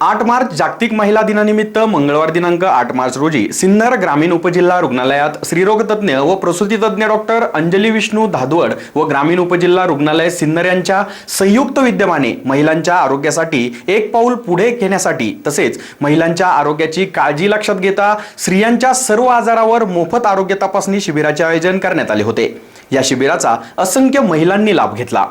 आठ मार्च जागतिक महिला दिनानिमित्त मंगळवार दिनांक आठ मार्च रोजी सिन्नर ग्रामीण उपजिल्हा रुग्णालयात स्त्रीरोगतज्ञ व प्रसूती तज्ज्ञ डॉक्टर अंजली विष्णू धादवड व ग्रामीण उपजिल्हा रुग्णालय सिन्नर यांच्या संयुक्त विद्यमाने महिलांच्या आरोग्यासाठी एक पाऊल पुढे घेण्यासाठी तसेच महिलांच्या आरोग्याची काळजी लक्षात घेता स्त्रियांच्या सर्व आजारावर मोफत आरोग्य तपासणी शिबिराचे आयोजन करण्यात आले होते. या शिबिराचा असंख्य महिलांनी लाभ घेतला.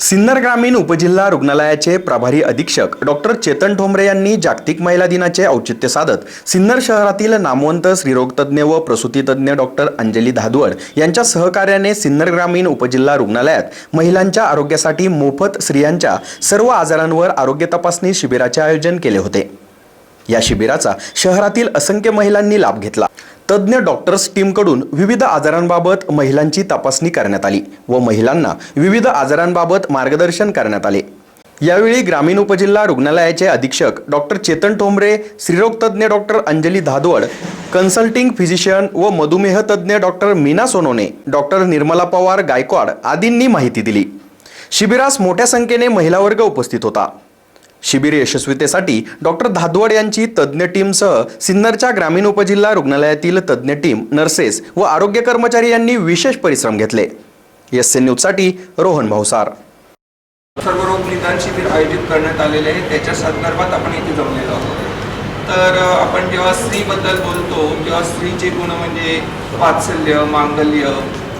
सिन्नर ग्रामीण उपजिल्हा रुग्णालयाचे प्रभारी अधीक्षक डॉक्टर चेतन ठोंबरे यांनी जागतिक महिला दिनाचे औचित्य साधत सिन्नर शहरातील नामवंत स्त्रीरोगतज्ञ व प्रसूतीतज्ञ डॉक्टर अंजली धादवड यांच्या सहकार्याने सिन्नर ग्रामीण उपजिल्हा रुग्णालयात महिलांच्या आरोग्यासाठी मोफत स्त्रियांच्या सर्व आजारांवर आरोग्य तपासणी शिबिराचे आयोजन केले होते. या शिबिराचा शहरातील असंख्य महिलांनी लाभ घेतला. तज्ज्ञ डॉक्टर्स टीमकडून विविध आजारांबाबत महिलांची तपासणी करण्यात आली व महिलांना विविध आजारांबाबत मार्गदर्शन करण्यात आले. यावेळी ग्रामीण उपजिल्हा रुग्णालयाचे अधीक्षक doctor Chetan Thombare श्रीरोगतज्ज्ञ doctor Anjali Dhadvad consulting physician व मधुमेह तज्ज्ञ डॉक्टर मीना सोनोने डॉक्टर निर्मला पवार गायकवाड आदींनी माहिती दिली. शिबिरास मोठ्या संख्येने महिला वर्ग उपस्थित होता. शिबिर यशस्वीतेसाठी डॉक्टर धादवड यांची तज्ज्ञ टीमसह सिन्नरच्या ग्रामीण उपजिल्हा रुग्णालयातील तज्ज्ञ टीम नर्सेस व आरोग्य कर्मचारी यांनी विशेष परिश्रम घेतले. एस एन न्यूजसाठी रोहन भावसार सर्व रोग निदान शिबिर आयोजित करण्यात आलेले आहे. त्याच्या संदर्भात आपण इथे जमलेलो आहोत. तर आपण जेव्हा स्त्रीबद्दल बोलतो तेव्हा स्त्रीचे गुण म्हणजे वात्सल्य मांगल्य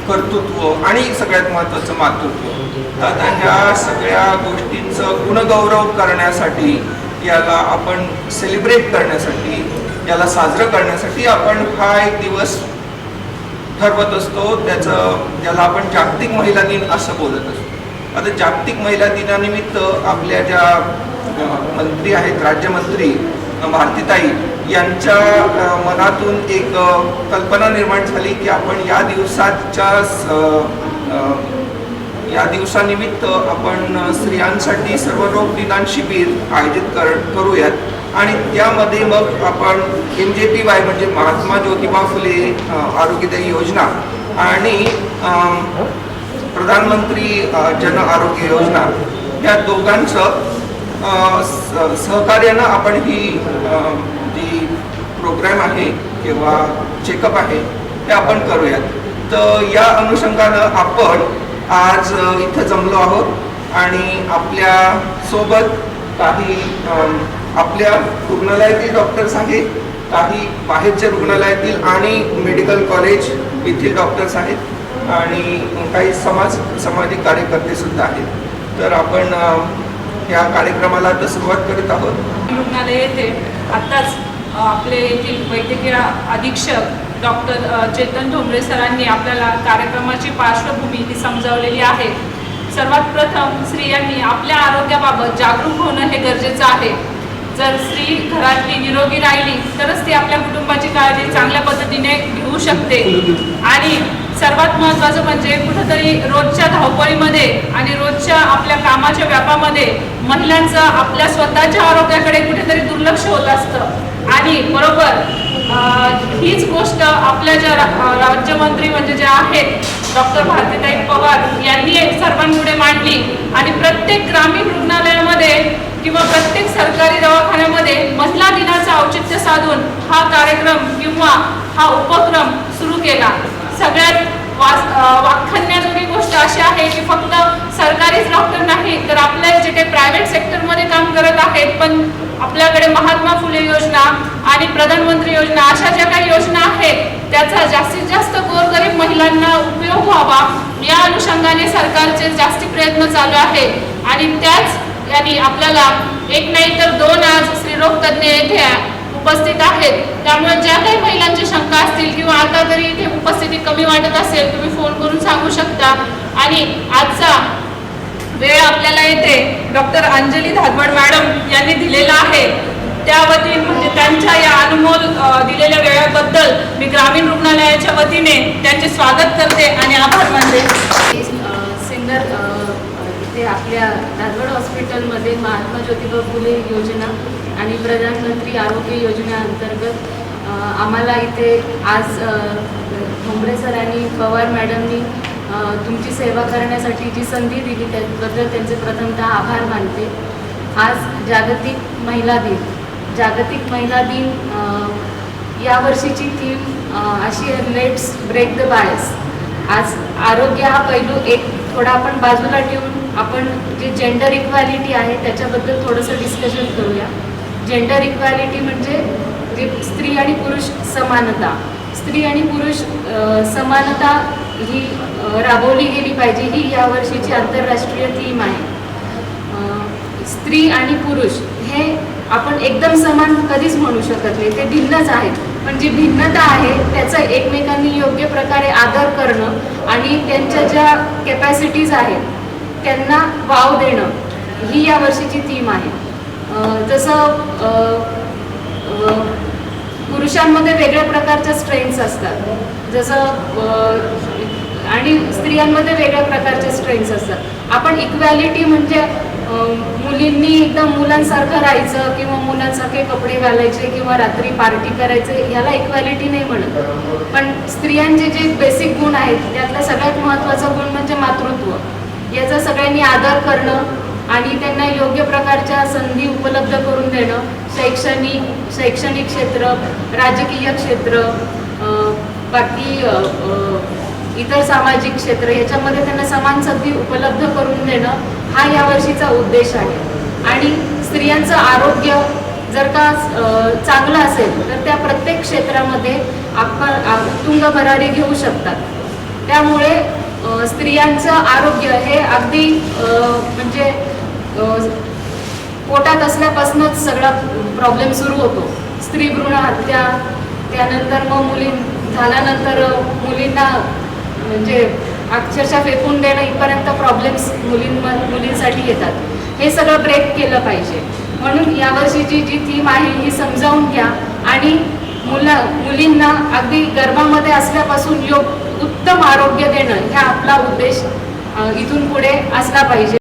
कर्तृत्व आणि सगळ्यात महत्त्वाचं मातृत्व. आता ह्या सगळ्या गोष्टींचं गुणगौरव करण्यासाठी याला आपण सेलिब्रेट करण्यासाठी याला साजरं करण्यासाठी आपण हा एक दिवस ठरवत असतो. त्याचं ज्याला आपण जागतिक महिला दिन असं बोलत असतो. आता जागतिक महिला दिनानिमित्त आपल्या ज्या मंत्री आहेत राज्यमंत्री भारतीताई यांच्या मनातून एक कल्पना निर्माण झाली की आपण या दिवसाच्या स- या दिवसानिमित्त आपण स्त्रियांसाठी सर्व रोग निदान शिबिर आयोजित कर करूयात. आणि त्यामध्ये मग आपण एम जे पी वाय म्हणजे महात्मा ज्योतिबा फुले आरोग्यदायी योजना आणि प्रधानमंत्री जन आरोग्य योजना या दोघांचं स- सहकार्यानं आपण ही प्रोग्रॅम आहे किंवा चेकअप आहे ते आपण करूयात. तर या अनुषंगानं आपण आज इथं जमलो आहोत आणि आपल्यासोबत काही आपल्या रुग्णालयातील डॉक्टर्स आहेत काही बाहेरच्या रुग्णालयातील आणि मेडिकल कॉलेज येथील डॉक्टर्स आहेत आणि काही समाज सामाजिक कार्यकर्ते सुद्धा आहेत. तर आपण या कार्यक्रमाला आता सुरुवात करत आहोत. रुग्णालय येथे आत्ताच आपले येथील वैद्यकीय अधीक्षक डॉक्टर चेतन ठोंबरे सरांनी आपल्याला कार्यक्रमाची पार्श्वभूमी ही समजावलेली आहे. सर्वात प्रथम स्त्रियांनी आपल्या आरोग्याबाबत जागरूक होणं हे गरजेचं आहे. जर स्त्री घरातली निरोगी राहिली तरच ती आपल्या कुटुंबाची काळजी चांगल्या पद्धतीने घेऊ शकते. आणि सर्वात महत्त्वाचं म्हणजे कुठंतरी रोजच्या धावपळीमध्ये आणि रोजच्या आपल्या कामाच्या व्यापामध्ये महिलांचं आपल्या स्वतःच्या आरोग्याकडे कुठेतरी दुर्लक्ष होत असतं. आणि बरोबर हीच गोष्ट आपल्या ज्या रा- राज्यमंत्री म्हणजे ज्या आहेत डॉक्टर भारतीताई पवार यांनी सर्वांपुढे मांडली. आणि प्रत्येक ग्रामीण रुग्णालयामध्ये किंवा प्रत्येक सरकारी दवाखान्यामध्ये महिला दिनाचं औचित्य साधून हा कार्यक्रम किंवा हा उपक्रम सुरू केला. सगळ्यात वास वाखाणण्याजोगी गोष्ट अशी आहे की फक्त सरकारीच डॉक्टर नाही तर आपल्या जे काही प्रायव्हेट सेक्टरमध्ये काम करत आहेत पण आपल्याकडे महात्मा फुले योजना आणि प्रधानमंत्री योजना अशा ज्या काही योजना आहेत त्याचा जास्तीत जास्त गोरगरीब महिलांना उपयोग व्हावा. या अनुषंगाने सरकारचे जास्ती प्रयत्न चालू आहे. आणि त्याच यांनी आपल्याला एक नाही तर दोन आज स्त्रीरोग तज्ज्ञ येथे उपस्थित आहेत. त्यामुळे ज्या काही महिलांची शंका असतील किंवा आता तरी इथे उपस्थिती कमी वाटत असेल तुम्ही फोन करून सांगू शकता. आणि आजचा वेळ आपल्याला येथे डॉक्टर अंजली धादवड मॅडम यांनी दिलेला आहे त्या वतीने म्हणजे त्यांच्या या अनमोल दिलेल्या वेळाबद्दल मी ग्रामीण रुग्णालयाच्या वतीने त्यांचे स्वागत करते आणि आभार मानते. सिंगर ते इथे आपल्या धारवड हॉस्पिटलमध्ये महात्मा ज्योतिबा फुले योजना आणि प्रधानमंत्री आरोग्य योजनेअंतर्गत आम्हाला इथे आज भोंबरे सरांनी पवार मॅडमनी तुमची सेवा करण्यासाठी जी संधी दिली त्याबद्दल त्यांचे प्रथमतः आभार मानते. आज जागतिक महिला दिन. जागतिक महिला दिन या यावर्षीची थीम अशी आहे लेट्स ब्रेक द बायस आज आरोग्य हा पैलू एक थोडा आपण बाजूला ठेवून आपण जे जेंडर इक्वॅलिटी आहे त्याच्याबद्दल थोडंसं डिस्कशन करूया. जेंडर इक्वॅलिटी म्हणजे जे स्त्री आणि पुरुष समानता. स्त्री आणि पुरुष समानता ही राबवली गेली पाहिजे ही यावर्षीची आंतरराष्ट्रीय थीम आहे. स्त्री आणि पुरुष हे आपण एकदम समान कधीच म्हणू शकत नाही. ते भिन्नच आहेत. पण जी भिन्नता आहे त्याचा एकमेकांनी योग्य प्रकारे आदर करणं आणि त्यांच्या ज्या कॅपॅसिटीज आहेत त्यांना वाव देणं ही या वर्षीची थीम आहे. जसं पुरुषांमध्ये वेगळ्या प्रकारच्या स्ट्रेंथ्स असतात. जसं आणि स्त्रियांमध्ये वेगळ्या प्रकारच्या स्ट्रेंथ्स असतात. आपण इक्वॅलिटी म्हणजे मुलींनी एकदम मुलांसारखं राहायचं किंवा मुलांसारखे कपडे घालायचे किंवा रात्री पार्टी करायचे ह्याला इक्वॅलिटी नाही म्हणत. पण स्त्रियांचे जे बेसिक गुण आहेत त्यातला सगळ्यात महत्त्वाचा गुण म्हणजे मातृत्व. याचा सगळ्यांनी आदर करणं आणि त्यांना योग्य प्रकारच्या संधी उपलब्ध करून देणं. शैक्षणिक शैक्षणिक क्षेत्र राजकीय क्षेत्र बाकी इतर सामाजिक क्षेत्र याच्यामध्ये त्यांना समान संधी उपलब्ध करून देणं. हा यावर्षीचा उद्देश आहे. आणि स्त्रियांचं आरोग्य जर का चांगलं असेल तर त्या प्रत्येक क्षेत्रामध्ये आपण आ- उत्तुंग भरारी घेऊ शकतात. त्यामुळे स्त्रियांचं आरोग्य हे अगदी म्हणजे पोटात असल्यापासूनच सगळा प्रॉब्लेम सुरू होतो. स्त्री भ्रूण हत्या त्यानंतर मग मुली झाल्यानंतर मुलींना म्हणजे अक्षरशः फेकून देणं इथपर्यंत प्रॉब्लेम्स मुलीं मुलींसाठी येतात. हे सगळं ब्रेक केलं पाहिजे. म्हणून यावर्षीची जी थीम आहे ही समजावून घ्या. आणि मुला मुलींना अगदी गर्भामध्ये असल्यापासून योग उत्तम आरोग्य देणं हा आपला उद्देश इथून पुढे असला पाहिजे.